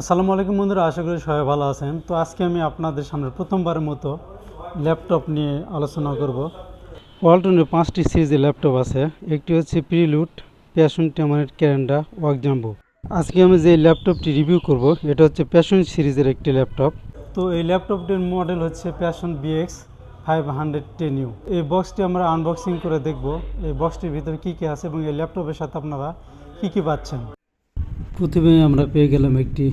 আসসালামু আলাইকুম বন্ধুরা, আশা করি সবাই ভালো আছেন। তো আজকে আমি আপনাদের সামনে প্রথমবারের মতো ল্যাপটপ নিয়ে আলোচনা করব। ওয়ালটনের পাঁচটি সিরিজের ল্যাপটপ আছে। একটি হচ্ছে প্রিলুট প্যাশন টেমারেট ক্যারেন্ডা ওয়ার্ক জাম্বো আজকে আমি যে ল্যাপটপটি রিভিউ করব, এটা হচ্ছে প্যাশন সিরিজের একটি ল্যাপটপ। তো এই ল্যাপটপটির মডেল হচ্ছে Passion BX five hundred ten U এই বক্সটি আমরা আনবক্সিং করে দেখব। এই বক্সটির ভিতরে কী কী আছে এবং এই ল্যাপটপের সাথে আপনারা কী কী পাচ্ছেন। প্রথমে আমরা পেয়ে গেলাম একটি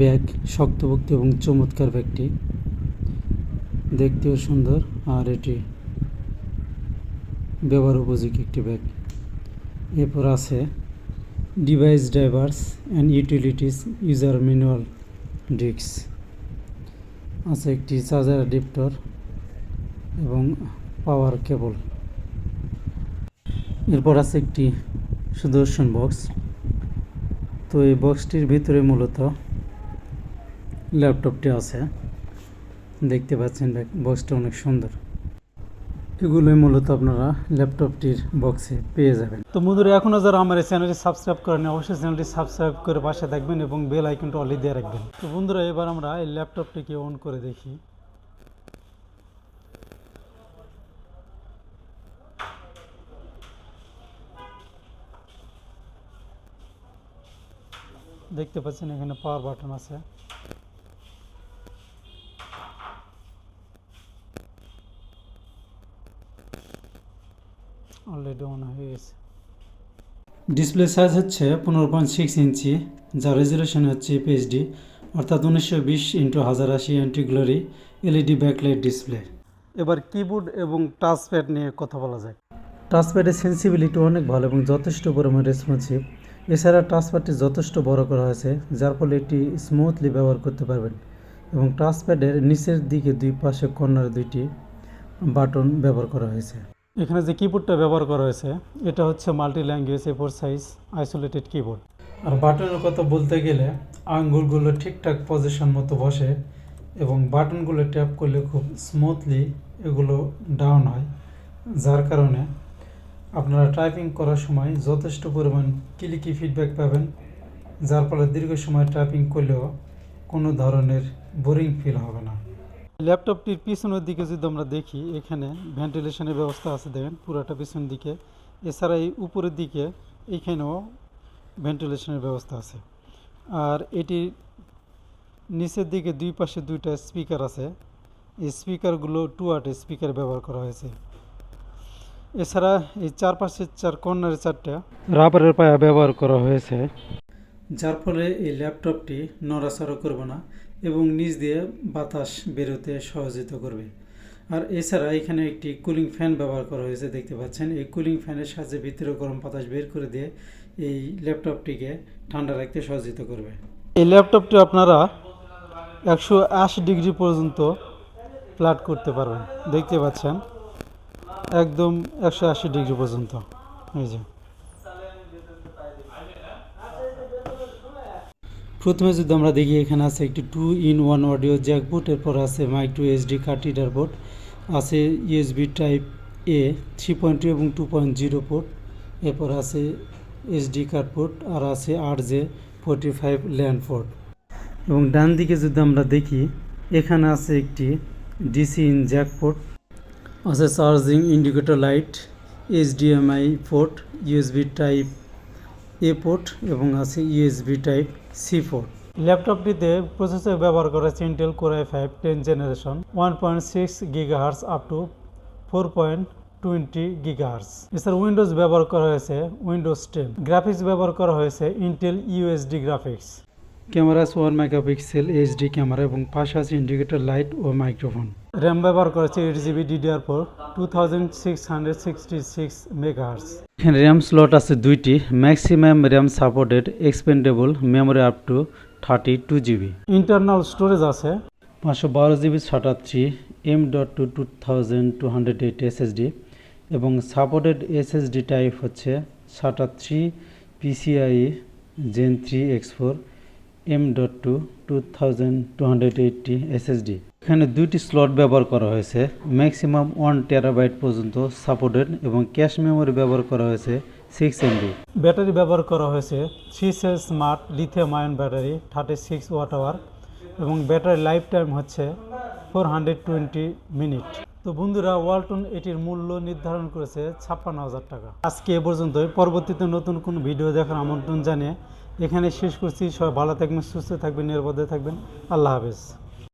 ব্যাগ শক্তপোক্ত এবং চমৎকার ব্যাগটি। দেখতেও সুন্দর আর এটি ব্যবহার উপযোগী একটি ব্যাগ। এরপর আছে device drivers and utilities user manual disc. আছে একটি চার্জার অ্যাডাপ্টার এবং পাওয়ার কেবল। এরপর আছে একটি সুদর্শন বক্স। তো এই বক্সটির ভিতরে মূলত ল্যাপটপটি আছে। দেখতে পাচ্ছেন বক্সটা অনেক সুন্দর। এগুলোই মূলত আপনারা ল্যাপটপটির বক্সে পেয়ে যাবেন। তো বন্ধুরা এখনও যারা আমার এই চ্যানেলটি সাবস্ক্রাইব করেন অবশ্যই চ্যানেলটি সাবস্ক্রাইব করে পাশে থাকবেন এবং বেল আইকনটা অলি দিয়ে রাখবেন। তো বন্ধুরা, এবার আমরা এই ল্যাপটপটিকে অন করে দেখি। দেখতে পাচ্ছেন এখানে পাওয়ার বাটন আছে। অলরেডি অন হয়ে গেছে। ডিসপ্লে সাইজ হচ্ছে পনেরো পয়েন্ট সিক্স ইঞ্চি যার রেজুলেশন হচ্ছে পিএইচডি অর্থাৎ উনিশশো বিশ ইন্টু হাজার আশি anti glare LED backlight display এবার কিবোর্ড এবং টাচপ্যাড নিয়ে কথা বলা যায় টাচপ্যাডের সেন্সিবিলিটি অনেক ভালো এবং যথেষ্ট পরিমাণ রেসপন্সিভ এছাড়া টাচপ্যাডটি যথেষ্ট বড় করা হয়েছে, যার ফলে এটি স্মুথলি ব্যবহার করতে পারবেন এবং টাচপ্যাডের নিচের দিকে দুই পাশে কর্নার দুইটি বাটন ব্যবহার করা হয়েছে। এখানে যে কিবোর্ডটা ব্যবহার করা হয়েছে, এটা হচ্ছে multi language A four size isolated keyboard আর বাটনের কথা বলতে গেলে আঙ্গুলগুলো ঠিকঠাক পজিশন মতো বসে এবং বাটনগুলো ট্যাপ করলে খুব স্মুথলি এগুলো ডাউন হয়, যার কারণে আপনারা টাইপিং করার সময় যথেষ্ট পরিমাণ ক্লিকি ফিডব্যাক পাবেন, যার ফলে দীর্ঘ সময় টাইপিং করলেও কোনো ধরনের বোরিং ফিল হবে না। ল্যাপটপটির পিছনের দিকে যদি আমরা দেখি, এখানে ভেন্টিলেশনের ব্যবস্থা আছে দেখেন, পুরোটা পিছন দিকে। এছাড়া এই উপরের দিকে এখানেও ভেন্টিলেশনের ব্যবস্থা আছে। আর এটির নিচের দিকে দুই পাশে দুইটা স্পিকার আছে। এই স্পিকারগুলো টু আটের স্পিকার ব্যবহার করা হয়েছে। এছাড়া এই চার পাশের চার কর্নারের চারটা রাবারের পায়া ব্যবহার করা হয়েছে। যার ফলে এই ল্যাপটপটি নড়াচড়া করবে না এবং নিচ দিয়ে বাতাস বেরোতে সহযোগিতা করবে। আর এছাড়া এখানে একটি কুলিং ফ্যান ব্যবহার করা হয়েছে দেখতে পাচ্ছেন। এই কুলিং ফ্যানের সাহায্যে ভিতরে গরম বাতাস বের করে দিয়ে এই ল্যাপটপটিকে ঠান্ডা রাখতে সহযোগিতা করবে। এই ল্যাপটপটি আপনারা একশো আশি ডিগ্রি পর্যন্ত ফ্ল্যাট করতে পারবেন দেখতে পাচ্ছেন। একদম একশো আশি ডিগ্রি পর্যন্ত। এই যে। প্রথমে যদি আমরা দেখি, এখানে আছে একটি two in one audio jack board এরপর আছে micro SD card reader board আছে USB type A three point two এবং টু পয়েন্ট জিরো পোর্ট এরপর আছে এসডি কার্ড পোর্ট আর আছে R J forty five LAN port এবং ডান দিকে যদি আমরা দেখি, এখানে আছে একটি ডিসি ইন জ্যাক পোর্ট আছে charging indicator light HDMI port USB type A port এবং আছে ইউএসবি টাইপ সি পোর্ট। ল্যাপটপটিতে প্রসেসর ব্যবহার করা হয়েছে Intel core i five ten generation one point six gigahertz up to four point twenty gigahertz এছাড়া Windows ব্যবহার করা হয়েছে উইন্ডোজ টেন গ্রাফিক্স ব্যবহার করা হয়েছে Intel UHD graphics camera one megapixel HD camera এবং পাশে আছে ইন্ডিকেটর লাইট ও মাইক্রোফোন র্যাম ব্যবহার করেছে eight GB DDR four two thousand six hundred sixty six megahertz RAM slot আছে দুইটি maximum RAM supported expandable memory up to thirty two GB internal storage আছে। পাঁচশো বারো GB three M dot two two thousand two hundred eight SSD এবং supported SSD type হচ্ছে SATA three PCI gen three X four M dot two two thousand two hundred eighty SSD এখানে দুইটি slot ব্যবহার করা হয়েছে। Maximum one terabyte পর্যন্ত supported এবং cache memory ব্যবহার করা হয়েছে সিক্স এমবি ব্যাটারি ব্যবহার করা হয়েছে three cell smart lithium ion battery thirty six watt hour এবং ব্যাটারি লাইফ টাইম হচ্ছে ফোর হান্ড্রেড টোয়েন্টি মিনিট তো বন্ধুরা, ওয়ালটন এটির মূল্য নির্ধারণ করেছে ছাপ্পান্ন হাজার টাকা। আজকে এ পর্যন্তই। পরবর্তীতে নতুন কোন ভিডিও দেখার আমন্ত্রণ জানিয়ে এখানে শেষ করছি। সবাই ভালো থাকবেন, সুস্থ থাকবেন, নিরাপদে থাকবেন। আল্লাহ হাফেজ।